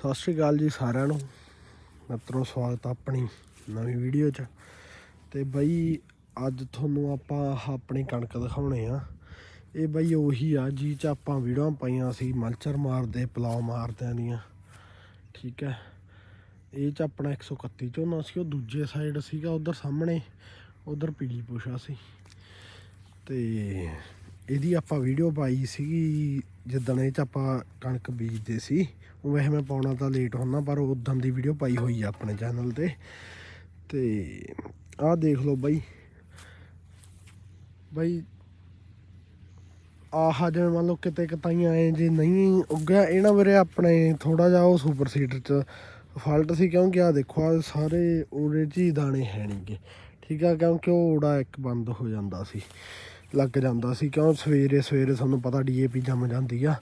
ਸਤਿ ਸ਼੍ਰੀ ਅਕਾਲ ਜੀ ਸਾਰਿਆਂ ਨੂੰ। ਮਿੱਤਰੋ, ਸਵਾਗਤ ਆ ਆਪਣੀ ਨਵੀਂ ਵੀਡੀਓ 'ਚ। ਤੇ ਬਈ, ਅੱਜ ਤੁਹਾਨੂੰ ਆਪਾਂ ਆਪਣੀ ਕਣਕ ਦਿਖਾਉਣੇ ਆ। ਇਹ ਬਈ ਉਹੀ ਆ ਜੀ ਚ ਆਪਾਂ ਵੀਡੀਓ ਪਾਈਆਂ ਸੀ, ਮਲਚਰ ਮਾਰਦੇ ਪਲਾਉ ਮਾਰਦਿਆਂ ਦੀਆਂ। ਠੀਕ ਹੈ। ਇਹ ਚ ਆਪਣਾ 131 ਝੋਨਾ ਸੀ, ਉਹ ਦੂਜੇ ਸਾਈਡ ਸੀਗਾ, ਉਧਰ ਸਾਹਮਣੇ, ਉਧਰ ਪੀਲੀ ਪੁਸ਼ਾ ਸੀ। ਤੇ ਇਹਦੀ ਆਪਾਂ ਵੀਡੀਓ ਪਾਈ ਸੀਗੀ ਜਿੱਦਣ ਇਹ ਚ ਆਪਾਂ ਕਣਕ ਬੀਜਦੇ ਸੀ, ਉਹ ਵੈਸੇ ਮੈਂ ਪਾਉਣਾ ਤਾਂ ਲੇਟ ਹੁੰਦਾ, ਪਰ ਉਦੋਂ ਦੀ ਵੀਡੀਓ ਪਾਈ ਹੋਈ ਆ ਆਪਣੇ ਚੈਨਲ ਤੇ। ਤੇ ਆਹ ਦੇਖ ਲਓ ਬਾਈ। ਬਾਈ, ਆਹ ਜਿਵੇਂ ਮੰਨ ਲਓ ਕਿਤੇ ਕਤਾਈਆਂ ਆਏ ਜੇ ਨਹੀਂ ਉੱਗਿਆ ਇਹਨਾਂ ਮੇਰੇ ਆਪਣੇ ਥੋੜਾ ਜਿਹਾ ਉਹ ਸੁਪਰ ਸੀਡਰ ਚ ਫਾਲਟ ਸੀ, ਕਿਉਂਕਿ ਆ ਦੇਖੋ ਆ ਸਾਰੇ ਉਹਦੇ ਚ ਹੀ ਦਾਣੇ ਹੈ ਨਹੀਂਗੇ ਠੀਕ ਆ, ਕਿਉਂਕਿ ਉਹ ਓੜਾ ਇੱਕ ਬੰਦ ਹੋ ਜਾਂਦਾ ਸੀ। ਲੱਗ ਜਾਂਦਾ ਸੀ, ਕਿਉਂ ਸਵੇਰੇ ਸਵੇਰੇ ਤੁਹਾਨੂੰ ਪਤਾ ਡੀਏਪੀ ਜੰਮ ਜਾਂਦੀ ਆ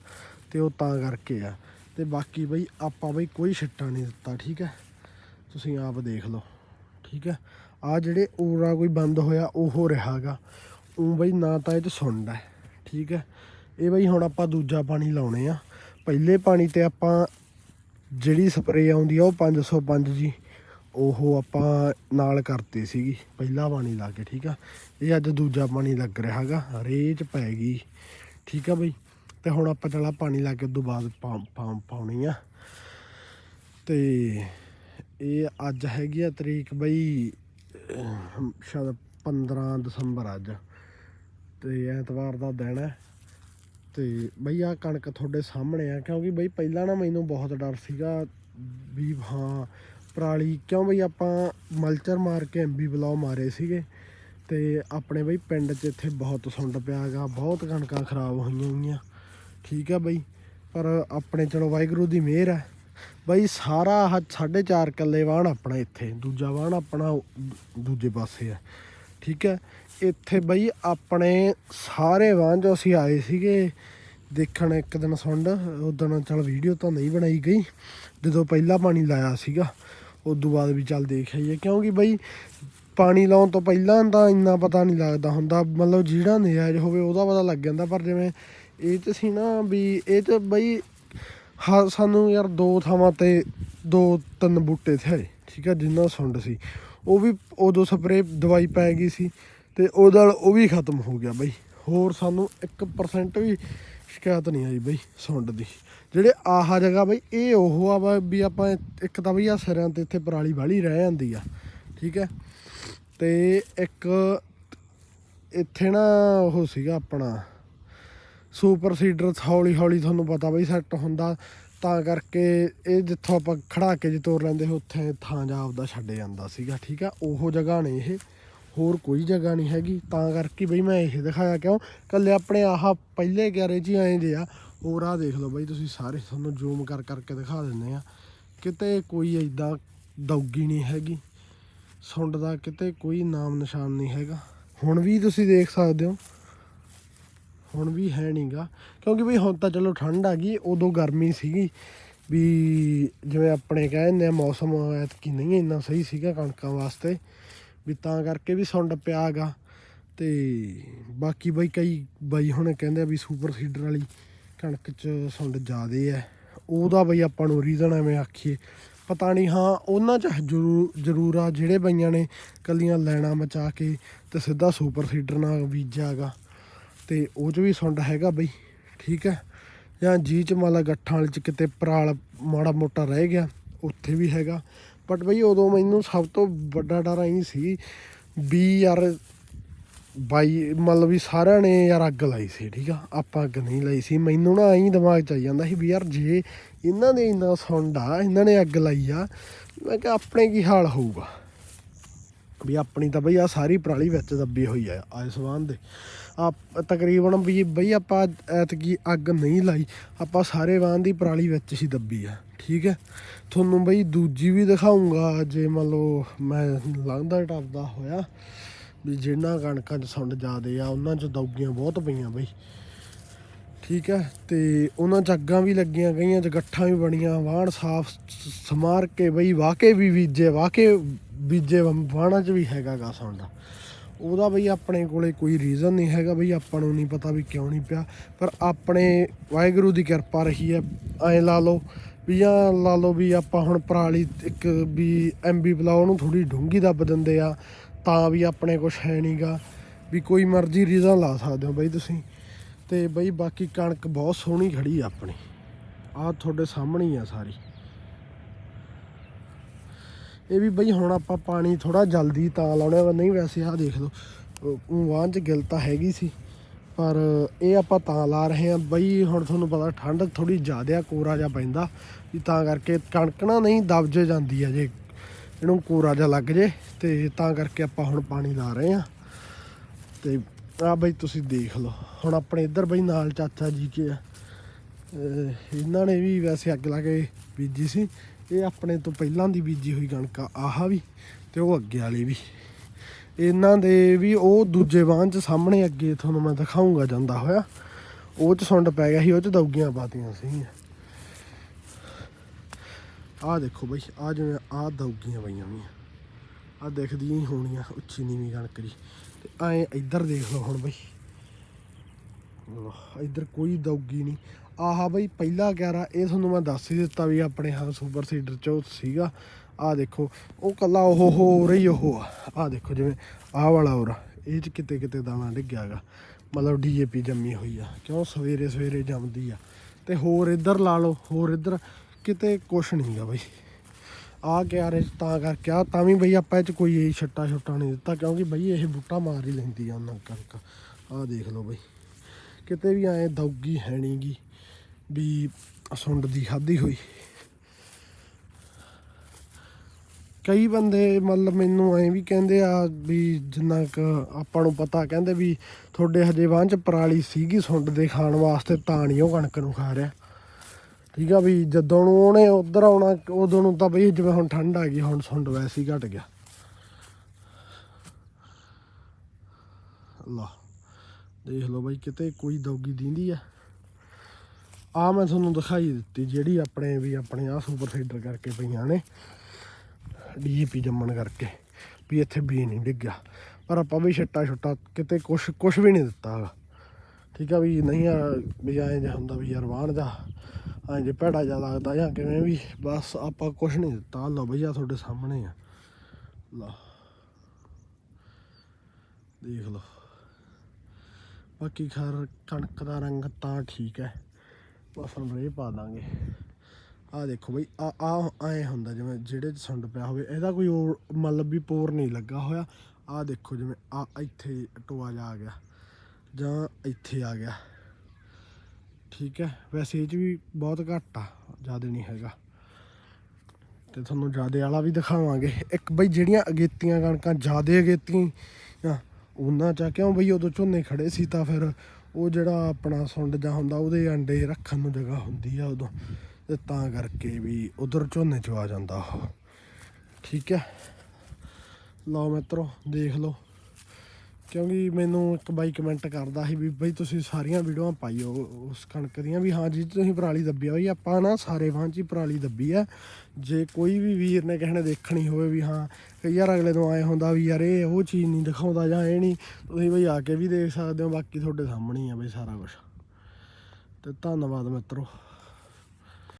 ਤੇ ਉਹ ਤਾਂ ਕਰਕੇ ਆ। ਤੇ ਬਾਕੀ ਬਈ ਆਪਾਂ ਬਈ ਕੋਈ ਛਿੱਟਾ ਨਹੀਂ ਦਿੱਤਾ, ਠੀਕ ਹੈ? ਤੁਸੀਂ ਆਪ ਦੇਖ ਲਓ, ਠੀਕ ਹੈ? ਆ ਜਿਹੜੇ ਓਰਾ ਕੋਈ ਬੰਦ ਹੋਇਆ, ਉਹ ਹੋ ਰਿਹਾਗਾ। ਉਹ ਬਈ ਨਾ ਤਾਂ ਇਹ ਚ ਸੁੰਡ ਹੈ, ਠੀਕ ਹੈ? ਇਹ ਬਈ ਹੁਣ ਆਪਾਂ ਦੂਜਾ ਪਾਣੀ ਲਾਉਣੇ ਆ। ਪਹਿਲੇ ਪਾਣੀ ਤੇ ਆਪਾਂ ਜਿਹੜੀ ਸਪਰੇਅ ਆਉਂਦੀ ਆ, ਉਹ 505 ਜੀ। ਉਹ ਆਪਾਂ ਨਾਲ ਕਰਤੀ ਸੀਗੀ ਪਹਿਲਾ ਪਾਣੀ ਲਾ ਕੇ ਠੀਕ ਆ? ਇਹ ਅੱਜ ਦੂਜਾ ਪਾਣੀ ਲੱਗ ਰਿਹਾ ਹੈਗਾ ਰੇਚ ਪੈ ਗਈ ਠੀਕ ਆ ਬਈ? ਤੇ ਹੁਣ ਆਪਾਂ ਚਲਾ ਪਾਣੀ ਲਾ ਕੇ ਉਦੋਂ ਬਾਅਦ ਪਾ- ਪਾਉਣੀ ਆ। ਤੇ ਇਹ ਅੱਜ ਹੈਗੀ ਆ ਤਰੀਕ ਬਈ ਅਹ, ਸ਼ਾਇਦ 15 ਦਸੰਬਰ ਅੱਜ। ਤੇ ਐਤਵਾਰ ਦਾ ਦਿਨ ਹੈ ਤੇ ਬਈ ਆ ਕਣਕ ਤੁਹਾਡੇ ਸਾਹਮਣੇ ਆ ਕਿਉਂਕਿ ਬਈ ਪਹਿਲਾਂ ਨਾ ਮੈਨੂੰ ਬਹੁਤ ਡਰ ਸੀਗਾ ਵੀ ਹਾਂ ਪਰਾਲੀ, ਕਿਉਂ ਬਈ ਆਪਾਂ ਮਲਚਰ ਮਾਰ ਕੇ ਐਮਬੀ ਬਲਾਉ ਮਾਰੇ ਸੀਗੇ? ਤੇ ਆਪਣੇ ਬਈ ਪਿੰਡ 'ਚ ਇੱਥੇ ਬਹੁਤ ਸੁੰਡ ਪਿਆ ਪਿਆਗਾ ਬਹੁਤ ਕਣਕਾਂ ਖਰਾਬ ਹੋਈਆਂ ਹੋਈਆਂ। ਠੀਕ ਆ ਬਈ, ਪਰ ਆਪਣੇ ਚਲੋ ਵਾਹਿਗੁਰੂ ਦੀ ਮਿਹਰ ਹੈ ਬਈ ਸਾਰਾ ਆਹ ਸਾਢੇ ਚਾਰ ਕਿੱਲੇ ਵਾਹਣ ਆਪਣਾ ਇੱਥੇ, ਦੂਜਾ ਵਾਹਣ ਆਪਣਾ ਦੂਜੇ ਪਾਸੇ ਹੈ ਠੀਕ ਹੈ ਇੱਥੇ ਬਈ ਆਪਣੇ ਸਾਰੇ ਵਾਹਣ ਜੋ ਅਸੀਂ ਆਏ ਸੀਗੇ, ਦੇਖਣ ਇੱਕ ਦਿਨ ਸੁੰਡ ਉਦੋਂ ਚਲ ਵੀਡੀਓ ਤਾਂ ਨਹੀਂ ਬਣਾਈ ਗਈ, ਜਦੋਂ ਪਹਿਲਾ ਪਾਣੀ ਲਾਇਆ ਸੀਗਾ। ਉਦੋਂ ਬਾਅਦ ਵੀ ਚੱਲ ਦੇਖ ਆਈਏ। ਕਿਉਂਕਿ ਬਈ ਪਾਣੀ ਲਾਉਣ ਤੋਂ ਪਹਿਲਾਂ ਤਾਂ ਇੰਨਾ ਪਤਾ ਨਹੀਂ ਲੱਗਦਾ ਹੁੰਦਾ। ਮਤਲਬ ਜਿਹੜਾ ਨਜਾਇਜ਼ ਹੋਵੇ ਉਹਦਾ ਪਤਾ ਲੱਗ ਜਾਂਦਾ। ਪਰ ਜਿਵੇਂ ਇਹ ਚ ਸੀ ਨਾ ਵੀ ਇਹ ਚ ਬਈ ਹਾਂ, ਸਾਨੂੰ ਯਾਰ ਦੋ ਥਾਵਾਂ ਤੇ ਦੋ ਤਿੰਨ ਬੂਟੇ ਥੇ ਠੀਕ ਆ, ਜਿੰਨਾ ਸੁੰਡ ਸੀ। ਉਹ ਵੀ ਉਦੋਂ ਸਪਰੇ ਦਵਾਈ ਪੈ ਗਈ ਸੀ ਤੇ ਉਹਦਾ ਉਹ ਵੀ ਖਤਮ ਹੋ ਗਿਆ ਬਈ। ਹੋਰ ਸਾਨੂੰ 1% ਵੀ ਸ਼ਿਕਾਇਤ ਨਹੀਂ ਆਈ ਬਈ ਸੁੰਡ ਦੀ। ਜਿਹੜੇ ਆਹਾ ਜਗ੍ਹਾ ਬਈ, ਇਹ ਉਹ ਆ ਵਾ ਵੀ ਆਪਾਂ ਇੱਕ ਤਾਂ ਬਈ ਆ ਸਿਰਾਂ ਤੇ ਇੱਥੇ ਪਰਾਲੀ ਵਾਲੀ ਰਹਿ ਜਾਂਦੀ ਆ, ਠੀਕ ਹੈ? ਤੇ ਇੱਕ ਇੱਥੇ ਨਾ ਉਹ ਸੀਗਾ ਆਪਣਾ ਸੁਪਰ ਸੀਡਰ ਹੌਲੀ ਹੌਲੀ ਤੁਹਾਨੂੰ ਪਤਾ ਬਈ ਸੈੱਟ ਹੁੰਦਾ, ਤਾਂ ਕਰਕੇ ਇਹ ਜਿੱਥੋਂ ਆਪਾਂ ਖੜਾ ਕੇ ਜੇ ਤੋਰ ਲੈਂਦੇ, ਉੱਥੇ ਥਾਂ ਜਾ ਆਪਦਾ ਛੱਡ ਜਾਂਦਾ ਸੀਗਾ, ਠੀਕ ਆ ਉਹ ਜਗ੍ਹਾ ਨੇ ਇਹ। ਹੋਰ ਕੋਈ ਜਗ੍ਹਾ ਨਹੀਂ ਹੈਗੀ। ਤਾਂ ਕਰਕੇ ਬਈ ਮੈਂ ਇਹ ਦਿਖਾਇਆ ਕਿਉਂ? ਕੱਲੇ ਆਪਣੇ ਆਹ ਪਹਿਲੇ ਗੈਰੇਜ ਹੀ ਆਏ ਜੇ ਆ। ਹੋਰ ਆ ਦੇਖ ਲਓ ਬਾਈ, ਤੁਸੀਂ ਸਾਰੇ ਤੁਹਾਨੂੰ ਜ਼ੂਮ ਕਰ ਕਰਕੇ ਦਿਖਾ ਦਿੰਦੇ ਆ। ਕਿਤੇ ਕੋਈ ਐਦਾਂ ਦੌਗੀ ਨਹੀਂ ਹੈਗੀ। ਸੁੰਡ ਦਾ ਕਿਤੇ ਕੋਈ ਨਾਮ ਨਿਸ਼ਾਨ ਨਹੀਂ ਹੈਗਾ। ਹੁਣ ਵੀ ਤੁਸੀਂ ਦੇਖ ਸਕਦੇ ਹੋ। ਹੁਣ ਵੀ ਹੈ ਨਹੀਂਗਾ ਕਿਉਂਕਿ ਬਈ ਹੁਣ ਤਾਂ ਚਲੋ ਠੰਡ ਆ ਗਈ, ਉਦੋਂ ਗਰਮੀ ਸੀਗੀ। ਵੀ ਜਿਵੇਂ ਆਪਣੇ ਕਹਿੰਦੇ ਆ ਮੌਸਮ ਐਤਕੀ ਨਹੀਂ ਇੰਨਾ ਸਹੀ ਸੀਗਾ ਕਣਕਾਂ ਵਾਸਤੇ। ਵੀ ਤਾਂ ਕਰਕੇ ਵੀ ਸੁੰਡ ਪਿਆਗਾ ਤੇ ਬਾਕੀ ਬਈ ਕਈ ਬਾਈ ਹੁਣ ਕਹਿੰਦੇ ਆ ਵੀ ਸੁਪਰ ਸੀਡਰ ਵਾਲੀ ਕਣਕ 'ਚ ਸੁੰਡ ਜ਼ਿਆਦੇ ਹੈ ਉਹਦਾ ਬਈ ਆਪਾਂ ਨੂੰ ਰੀਜ਼ਨ ਐਵੇਂ ਆਖੀਏ। ਪਤਾ ਨਹੀਂ ਹਾਂ, ਉਹਨਾਂ 'ਚ ਜ਼ਰੂਰ ਜ਼ਰੂਰ ਆ ਜਿਹੜੇ ਬਈਆਂ ਨੇ ਕੱਲੀਆਂ ਲੈਣਾ ਮਚਾ ਕੇ ਤੇ ਸਿੱਧਾ ਸੁਪਰ ਸੀਡਰ ਨਾਲ ਬੀਜਾਗਾ ਤੇ ਉਹ 'ਚ ਵੀ ਸੁੰਡ ਹੈਗਾ ਬਈ, ਠੀਕ ਹੈ ਜਾਂ ਜੀ ਚ ਮਾਲਾ ਗੱਠਾਂ ਵਾਲੇ ਚ ਕਿਤੇ ਪਰਾਲ ਮਾੜਾ ਮੋਟਾ ਰਹਿ ਗਿਆ, ਉੱਥੇ ਵੀ ਹੈਗਾ। ਬਟ ਬਈ ਉਦੋਂ ਮੈਨੂੰ ਸਭ ਤੋਂ ਵੱਡਾ ਡਰ ਐਂ ਸੀ ਵੀ ਯਾਰ ਬਾਈ, ਮਤਲਬ ਵੀ ਸਾਰਿਆਂ ਨੇ ਯਾਰ ਅੱਗ ਲਾਈ ਸੀ, ਠੀਕ ਆ? ਆਪਾਂ ਅੱਗ ਨਹੀਂ ਲਾਈ ਸੀ। ਮੈਨੂੰ ਨਾ ਐਂ ਦਿਮਾਗ ਚ ਆਈ ਜਾਂਦਾ ਸੀ ਵੀ ਯਾਰ ਜੇ ਇਹਨਾਂ ਦੇ ਇੰਨਾ ਸੁੰਡ ਆ, ਇਹਨਾਂ ਨੇ ਅੱਗ ਲਾਈ ਆ, ਮੈਂ ਕਿਹਾ ਆਪਣੇ ਕੀ ਹਾਲ ਹੋਊਗਾ? ਵੀ ਆਪਣੀ ਤਾਂ ਬਈ ਆ ਸਾਰੀ ਪਰਾਲੀ ਵਿੱਚ ਦੱਬੀ ਹੋਈ ਆ ਆਇਸਵਾਨ ਦੇ। ਆ ਤਕਰੀਬਨ ਵੀ ਬਈ ਆਪਾਂ ਐਤਕੀ ਅੱਗ ਨਹੀਂ ਲਾਈ, ਆਪਾਂ ਸਾਰੇ ਵਾਹਨ ਦੀ ਪਰਾਲੀ ਵਿੱਚ ਹੀ ਦੱਬੀ ਆ। ਠੀਕ ਹੈ। ਤੁਹਾਨੂੰ ਬਈ ਦੂਜੀ ਵੀ ਦਿਖਾਉਂਗਾ ਜੇ ਮੰਨ ਲਓ ਮੈਂ ਲੰਘਦਾ ਟੱਪਦਾ ਹੋਇਆ, ਵੀ ਜਿਹਨਾਂ ਕਣਕਾਂ 'ਚ ਸੁੰਡ ਜ਼ਿਆਦੇ ਆ, ਉਹਨਾਂ 'ਚ ਦੌਗੀਆਂ ਬਹੁਤ ਪਈਆਂ ਬਈ। ਠੀਕ ਹੈ, ਤੇ ਉਹਨਾਂ 'ਚ ਅੱਗਾਂ ਵੀ ਲੱਗੀਆਂ ਗਈਆਂ 'ਚ ਵੀ ਬਣੀਆਂ, ਵਾਹਣ ਸਾਫ਼ ਸਮਾਰ ਕੇ ਬਈ ਵਾਕੇ ਵੀ ਬੀਜੇ, ਵਾਕੇ ਬੀਜੇ ਵਾਹਣਾਂ 'ਚ ਵੀ ਹੈਗਾ ਗਾ ਸੁੰਡ। ਉਹਦਾ ਬਈ ਆਪਣੇ ਕੋਲੇ ਕੋਈ ਰੀਜ਼ਨ ਨਹੀਂ ਹੈਗਾ ਬਈ, ਆਪਾਂ ਨੂੰ ਨਹੀਂ ਪਤਾ ਵੀ ਕਿਉਂ ਨਹੀਂ ਪਿਆ, ਪਰ ਆਪਣੇ ਵਾਹਿਗੁਰੂ ਦੀ ਕਿਰਪਾ ਰਹੀ ਹੈ, ਐਂ ਲਾ ਲਓ। ਵੀ ਜਾਂ ਲਾ ਲਓ ਵੀ ਆਪਾਂ ਹੁਣ ਪਰਾਲੀ ਇੱਕ ਵੀ ਐਮਬੀ ਬਲਾਓ, ਉਹਨੂੰ ਥੋੜੀ ਡੂੰਗੀ ਦੱਬ ਦਿੰਦੇ ਆ, ਤਾਂ ਵੀ ਆਪਣੇ ਕੁਝ ਹੈ ਨਹੀਂਗਾ ਵੀ ਕੋਈ ਮਰਜ਼ੀ ਰੀਜ਼ਨ ਲਾ ਸਕਦੇ ਹੋ ਬਈ ਤੁਸੀਂ। ਤੇ ਬਈ ਬਾਕੀ ਕਣਕ ਬਹੁਤ ਸੋਹਣੀ ਖੜੀ ਆ ਆਪਣੀ। ਆਹ ਤੁਹਾਡੇ ਸਾਹਮਣੇ ਆ ਸਾਰੀ। ਇਹ ਵੀ ਬਈ ਹੁਣ ਆਪਾਂ ਪਾਣੀ ਥੋੜਾ ਜਲਦੀ ਤਾਂ ਲਾਉਣਾ ਵਾ ਨਹੀਂ ਵੈਸੇ ਆਹ ਦੇਖ ਲਓ ਉਹ ਚ ਗਿਲ ਤਾਂ ਹੈਗੀ ਸੀ। ਪਰ ਇਹ ਆਪਾਂ ਤਾਂ ਲਾ ਰਹੇ ਹਾਂ ਬਈ ਹੁਣ ਤੁਹਾਨੂੰ ਪਤਾ ਠੰਡ ਥੋੜੀ ਜ਼ਿਆਦਾ ਕੋਰਾ ਜਿਹਾ ਪੈਂਦਾ। ਵੀ ਤਾਂ ਕਰਕੇ ਕਣਕ ਨਾ ਨਹੀਂ ਦਬਜ ਜਾਂਦੀ ਆ ਜੇ ਇਹਨੂੰ ਕੋਰਾ ਜਿਹਾ ਲੱਗ ਜੇ ਤੇ ਤਾਂ ਕਰਕੇ ਆਪਾਂ ਹੁਣ ਪਾਣੀ ਲਾ ਰਹੇ ਹਾਂ। ਤੇ ਆ ਬਈ ਤੁਸੀਂ ਦੇਖ ਲਓ, ਹੁਣ ਆਪਣੇ ਇੱਧਰ ਬਈ ਨਾਲ ਚਾਚਾ ਜੀ ਕੇ ਆ। ਇਹਨਾਂ ਨੇ ਵੀ ਵੈਸੇ ਅੱਗ ਲਾ ਕੇ ਬੀਜੀ ਸੀ। ਇਹ ਆਪਣੇ ਤੋਂ ਪਹਿਲਾਂ ਦੀ ਬੀਜੀ ਹੋਈ ਕਣਕ ਆਹਾ ਵੀ ਤੇ ਉਹ ਅੱਗੇ ਵਾਲੀ ਵੀ। ਇਹਨਾਂ ਦੇ ਵੀ ਉਹ ਦੂਜੇ ਵਾਹਨ ਚ ਸਾਹਮਣੇ ਅੱਗੇ ਤੁਹਾਨੂੰ ਮੈਂ ਦਿਖਾਉਂਗਾ ਜਾਂਦਾ ਹੋਇਆ। ਉਹ ਚ ਸੁੰਡ ਪੈ ਗਿਆ ਸੀ, ਉਹ ਚ ਦੌਗੀਆਂ ਪਾਤੀਆਂ ਸੀ ਆਹ ਦੇਖੋ ਬਈ ਆ ਜਿਵੇਂ ਆਹ ਦੌਗੀਆਂ ਪਈਆਂ ਵੀ ਆ ਦਿਖਦੀਆਂ ਹੀ ਹੋਣੀਆਂ ਉੱਚੀ ਨੀਵੀਂ ਕਣਕ ਦੀ। ਤੇ ਐ ਇੱਧਰ ਦੇਖ ਲਓ ਹੁਣ ਬਈ। ਇੱਧਰ ਕੋਈ ਦੌਗੀ ਨਹੀਂ। ਆਹਾ ਬਈ ਪਹਿਲਾ 11 ਇਹ ਤੁਹਾਨੂੰ ਮੈਂ ਦੱਸ ਹੀ ਦਿੱਤਾ ਵੀ ਆਪਣੇ ਹਾਂ ਸੁਪਰ ਸੀਡਰ ਚ ਸੀਗਾ। ਆਹ ਦੇਖੋ, ਉਹ ਕੱਲਾ ਉਹ ਹੋ ਰਹੀ ਉਹ ਆ। ਆਹ ਦੇਖੋ ਜਿਵੇਂ ਆਹ ਵਾਲਾ ਹੋਰ ਇਹ ਚ ਕਿਤੇ ਕਿਤੇ ਦਾਣਾ ਡਿੱਗਿਆਗਾ ਮਤਲਬ ਡੀਏਪੀ ਜੰਮੀ ਹੋਈ ਆ। ਕਿਉਂ ਸਵੇਰੇ ਸਵੇਰੇ ਜੰਮਦੀ ਆ? ਤੇ ਹੋਰ ਇੱਧਰ ਲਾ ਲਓ, ਹੋਰ ਇੱਧਰ ਕਿਤੇ ਕੁਛ ਨਹੀਂਗਾ ਬਈ। ਆ ਕਿਆਰੇ ਤਾਂ ਕਰਕੇ ਆ ਤਾਂ ਵੀ ਬਈ ਆਪਾਂ ਇਹ ਚ ਕੋਈ ਇਹ ਛੱਟਾ ਛੁੱਟਾ ਨਹੀਂ ਦਿੱਤਾ, ਕਿਉਂਕਿ ਬਈ ਇਹ ਬੂਟਾ ਮਾਰ ਹੀ ਲੈਂਦੀ ਆ ਉਹਨਾਂ ਕਰਕੇ। ਆਹ ਦੇਖ ਲਓ ਬਈ। ਕਿਤੇ ਵੀ ਐ ਦੌਗੀ ਹੈ ਨਹੀਂਗੀ ਵੀ ਸੁੰਡ ਦੀ ਖਾਦੀ ਹੋਈ। ਕਈ ਬੰਦੇ ਮਤਲਬ ਮੈਨੂੰ ਐਂ ਵੀ ਕਹਿੰਦੇ ਆ ਵੀ ਜਿੰਨਾ ਕ ਆਪਾਂ ਨੂੰ ਪਤਾ, ਕਹਿੰਦੇ ਵੀ ਤੁਹਾਡੇ ਹਜੇ ਵਾਂ ਚ ਪਰਾਲੀ ਸੀਗੀ ਸੁੰਡ ਦੇ ਖਾਣ ਵਾਸਤੇ, ਤਾਂ ਨਹੀਂ ਉਹ ਕਣਕ ਨੂੰ ਖਾ ਰਿਹਾ। ਠੀਕ ਆ ਵੀ ਜਦੋਂ ਨੂੰ ਉਹਨੇ ਉਧਰ ਆਉਣਾ, ਉਦੋਂ ਨੂੰ ਤਾਂ ਬਈ ਜਿਵੇਂ ਹੁਣ ਠੰਡ ਆ ਗਈ, ਹੁਣ ਸੁੰਡ ਵੈਸੇ ਹੀ ਘਟ ਗਿਆ। ਲਾ ਦੇਖ ਲਓ ਬਈ ਕਿਤੇ ਕੋਈ ਦੌਗੀ ਦਿੰਦੀ ਆ। ਆ ਮੈਂ ਤੁਹਾਨੂੰ ਦਿਖਾਈ ਦਿੱਤੀ ਜਿਹੜੀ ਆਪਣੇ ਵੀ ਆਪਣੇ ਆ ਸੁਪਰ ਫੀਡਰ ਕਰਕੇ ਪਈਆਂ ਨੇ। ਡੀਏਪੀ ਜੰਮਣ ਕਰਕੇ ਵੀ ਇੱਥੇ ਬੀ ਨਹੀਂ ਡਿੱਗਿਆ। ਪਰ ਆਪਾਂ ਵੀ ਛੱਟਾ ਛੁੱਟਾ ਕਿਤੇ ਕੁਛ ਕੁਛ ਵੀ ਨਹੀਂ ਦਿੱਤਾ ਹੈਗਾ ਠੀਕ ਆ ਵੀ ਨਹੀਂ ਆ ਵੀ ਐਂ ਜਿਹਾ ਹੁੰਦਾ ਵੀ ਯਾਰ ਵਾਹਣ ਦਾ ਐਂ ਜੇ ਭੈੜਾ ਜਿਹਾ ਲੱਗਦਾ ਜਾਂ ਕਿਵੇਂ ਵੀ, ਬਸ ਆਪਾਂ ਕੁਛ ਨਹੀਂ ਦਿੱਤਾ। ਲਓ ਭਈਆ ਤੁਹਾਡੇ ਸਾਹਮਣੇ ਆ। ਲਾ ਦੇਖ ਲਓ। ਬਾਕੀ ਖੈਰ ਕਣਕ ਦਾ ਰੰਗ ਤਾਂ ਠੀਕ ਹੈ। ਬਸ ਹੁਣ ਰੇ ਪਾ ਦਾਂਗੇ। ਆ ਦੇਖੋ ਬਈ ਆ ਆ ਐ ਹੁੰਦਾ ਜਿਵੇਂ ਜਿਹੜੇ ਸੁੰਡ ਪਿਆ ਹੋਵੇ ਇਹਦਾ ਕੋਈ ਹੋਰ ਮਤਲਬ ਵੀ ਪੋਰ ਨਹੀਂ ਲੱਗਾ ਹੋਇਆ। ਆ ਦੇਖੋ ਜਿਵੇਂ ਆ ਇੱਥੇ ਟੋਆ ਜਾ ਆ ਗਿਆ ਜਾਂ ਇੱਥੇ ਆ ਗਿਆ। ਠੀਕ ਹੈ ਵੈਸੇ ਇਹ 'ਚ ਵੀ ਬਹੁਤ ਘੱਟ ਆ ਜ਼ਿਆਦਾ ਨਹੀਂ ਹੈਗਾ। ਤੇ ਤੁਹਾਨੂੰ ਜਿਆਦੇ ਵਾਲਾ ਵੀ ਦਿਖਾਵਾਂਗੇ। ਇੱਕ ਬਈ ਜਿਹੜੀਆਂ ਅਗੇਤੀਆਂ ਕਣਕਾਂ ਜਿਆਦੇ ਅਗੇਤੀਆਂ ਉਹਨਾਂ ਚ ਆ, ਕਿਉਂ ਬਈ ਉਦੋਂ ਝੋਨੇ ਖੜੇ ਸੀ ਤਾਂ ਫਿਰ ਉਹ ਜਿਹੜਾ ਆਪਣਾ ਸੁੰਡ ਜਾਂ ਹੁੰਦਾ ਉਹਦੇ ਅੰਡੇ ਰੱਖਣ ਨੂੰ ਜਗ੍ਹਾ ਹੁੰਦੀ ਆ ਉਦੋਂ। ਤੇ ਤਾਂ ਕਰਕੇ ਵੀ ਉਧਰ ਝੋਨੇ ਚ ਆ ਜਾਂਦਾ ਉਹ। ਠੀਕ ਹੈ। ਲਓ ਮਿੱਤਰੋ, ਦੇਖ ਲਓ। ਕਿਉਂਕਿ ਮੈਨੂੰ ਇੱਕ ਬਾਈ ਕਮੈਂਟ ਕਰਦਾ ਸੀ ਵੀ ਬਈ ਤੁਸੀਂ ਸਾਰੀਆਂ ਵੀਡੀਓਆਂ ਪਾਈਓ, ਉਸ ਕਣਕ ਦੀਆਂ ਵੀ। ਹਾਂ ਜੀ, ਤੁਸੀਂ ਪਰਾਲੀ ਦੱਬੀ ਆ ਬਈ, ਆਪਾਂ ਨਾ ਸਾਰੇ ਵਾਂ ਚ ਪਰਾਲੀ ਦੱਬੀ ਆ। ਜੇ ਕੋਈ ਵੀ ਵੀਰ ਨੇ ਕਿਸੇ ਨੇ ਦੇਖਣੀ ਹੋਵੇ ਵੀ ਹਾਂ, ਕਈ ਯਾਰ ਅਗਲੇ ਤੋਂ ਆਏ ਹੁੰਦਾ ਵੀ ਯਾਰ ਇਹ ਉਹ ਚੀਜ਼ ਨਹੀਂ ਦਿਖਾਉਂਦਾ ਜਾਂ ਇਹ ਨਹੀਂ, ਤੁਸੀਂ ਬਈ ਆ ਕੇ ਵੀ ਦੇਖ ਸਕਦੇ ਹੋ, ਬਾਕੀ ਤੁਹਾਡੇ ਸਾਹਮਣੇ ਹੀ ਆ ਬਈ ਸਾਰਾ ਕੁਝ ਤੇ ਧੰਨਵਾਦ ਮਿੱਤਰੋ।